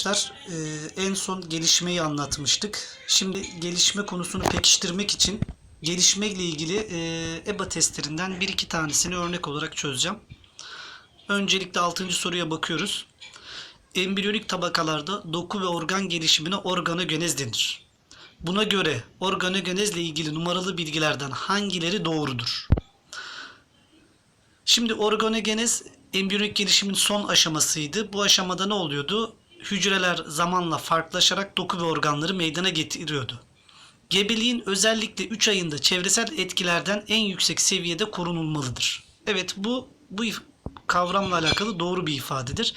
Arkadaşlar e, en son gelişmeyi anlatmıştık. Şimdi gelişme konusunu pekiştirmek için gelişme ile ilgili e, EBA testlerinden bir iki tanesini örnek olarak çözeceğim. Öncelikle 6. soruya bakıyoruz. Embriyonik tabakalarda doku ve organ gelişimine organogenez denir. Buna göre organogenez ile ilgili numaralı bilgilerden hangileri doğrudur? Şimdi organogenez embriyonik gelişimin son aşamasıydı. Bu aşamada ne oluyordu? Hücreler zamanla farklılaşarak doku ve organları meydana getiriyordu. Gebeliğin özellikle 3 ayında çevresel etkilerden en yüksek seviyede korunulmalıdır. Evet bu bu kavramla alakalı doğru bir ifadedir.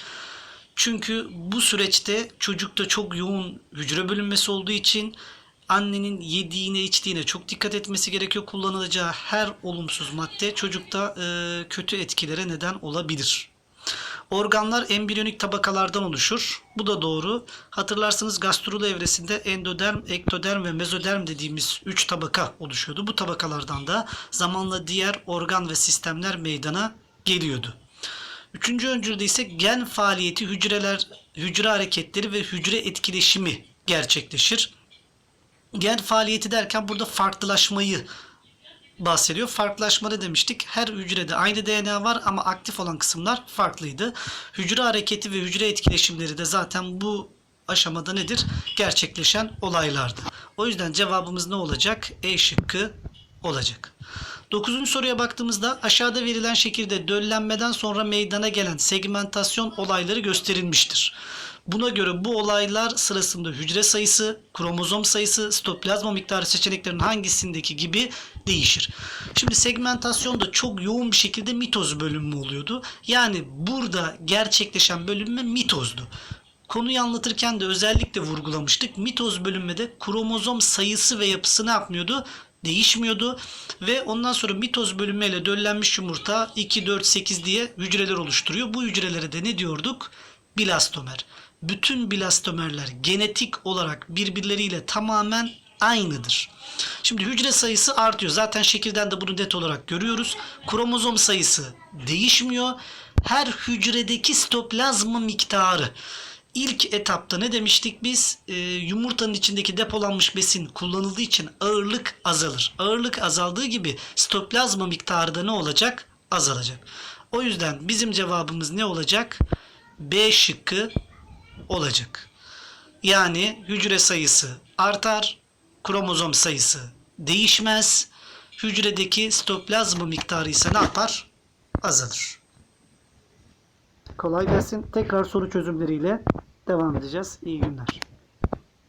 Çünkü bu süreçte çocukta çok yoğun hücre bölünmesi olduğu için annenin yediğine içtiğine çok dikkat etmesi gerekiyor. Kullanılacağı her olumsuz madde çocukta e, kötü etkilere neden olabilir. Organlar embriyonik tabakalardan oluşur. Bu da doğru. Hatırlarsınız gastrolu evresinde endoderm, ektoderm ve mezoderm dediğimiz 3 tabaka oluşuyordu. Bu tabakalardan da zamanla diğer organ ve sistemler meydana geliyordu. Üçüncü öncülde ise gen faaliyeti, hücreler, hücre hareketleri ve hücre etkileşimi gerçekleşir. Gen faaliyeti derken burada farklılaşmayı bahsediyor. Farklılaşma ne demiştik? Her hücrede aynı DNA var ama aktif olan kısımlar farklıydı. Hücre hareketi ve hücre etkileşimleri de zaten bu aşamada nedir? Gerçekleşen olaylardı. O yüzden cevabımız ne olacak? E şıkkı olacak. Dokuzuncu soruya baktığımızda aşağıda verilen şekilde döllenmeden sonra meydana gelen segmentasyon olayları gösterilmiştir. Buna göre bu olaylar sırasında hücre sayısı, kromozom sayısı, sitoplazma miktarı seçeneklerin hangisindeki gibi değişir. Şimdi segmentasyonda çok yoğun bir şekilde mitoz bölünme oluyordu. Yani burada gerçekleşen bölünme mitozdu. Konuyu anlatırken de özellikle vurgulamıştık. Mitoz bölünmede kromozom sayısı ve yapısı ne yapmıyordu? Değişmiyordu. Ve ondan sonra mitoz bölünmeyle döllenmiş yumurta 2, 4, 8 diye hücreler oluşturuyor. Bu hücrelere de ne diyorduk? Blastomer. Bütün blastomerler genetik olarak birbirleriyle tamamen aynıdır. Şimdi hücre sayısı artıyor. Zaten şekilden de bunu net olarak görüyoruz. Kromozom sayısı değişmiyor. Her hücredeki sitoplazma miktarı İlk etapta ne demiştik biz? Ee, yumurtanın içindeki depolanmış besin kullanıldığı için ağırlık azalır. Ağırlık azaldığı gibi sitoplazma miktarı da ne olacak? Azalacak. O yüzden bizim cevabımız ne olacak? B şıkkı olacak. Yani hücre sayısı artar, kromozom sayısı değişmez. Hücredeki sitoplazma miktarı ise ne yapar? Azalır. Kolay gelsin. Tekrar soru çözümleriyle devam edeceğiz. İyi günler.